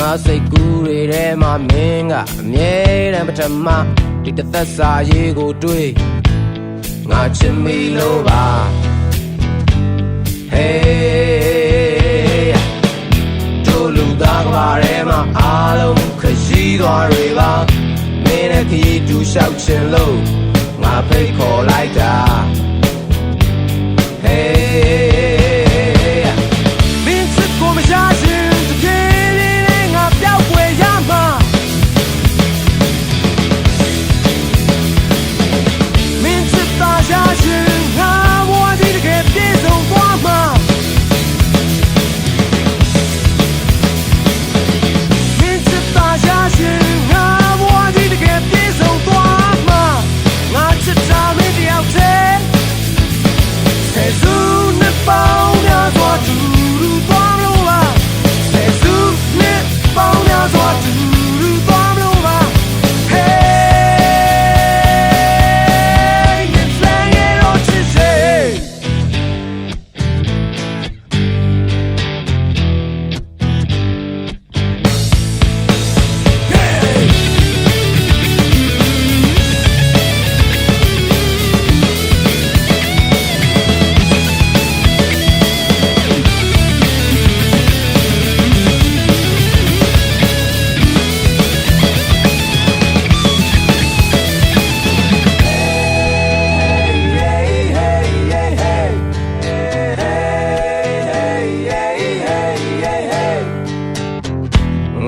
ငါစိတ်ကူးတွေထဲမှာမင်းကအမြဲတမ်းပထမဒီတစ်သက်စာရေးကိုတွေးငါချစ်မိလို့ပါ Hey တို့လူသားကဘာထဲမှာအားလုံးခရီးသွားတွေပါမင်းနဲ့ခရီးတူလျှောက်ချင်လို့ငါဖိတ်ခေါ်လိုက်တာ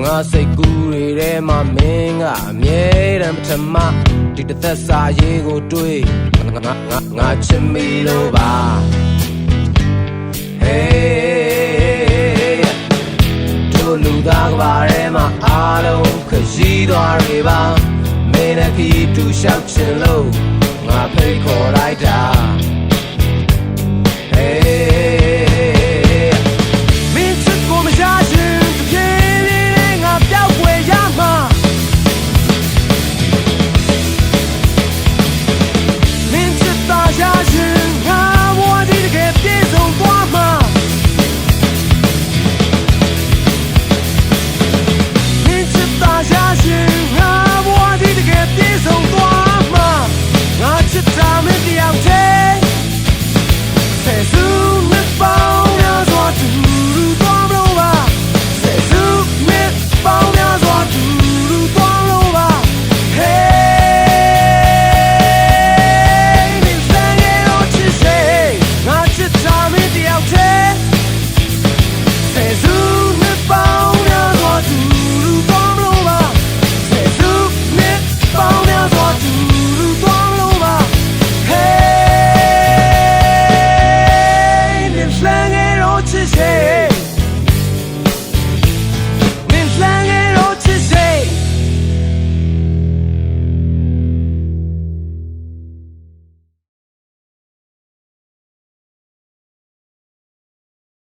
ငါစိတ်ကူးတွေထဲမှာမင်းကအမြဲတမ်းပထမဒီတစ်သက်စာရေးကိုတွေးငါငါငါငါချစ်မိလို့ပါ Hey တို့လူသားကဘာထဲမှာအားလုံးခရီးသွားတွေပါမင်းနဲ့ခရီးတူလျှောက်ချင်လို့ငါဖိတ်ခေါ်လိုက်တာ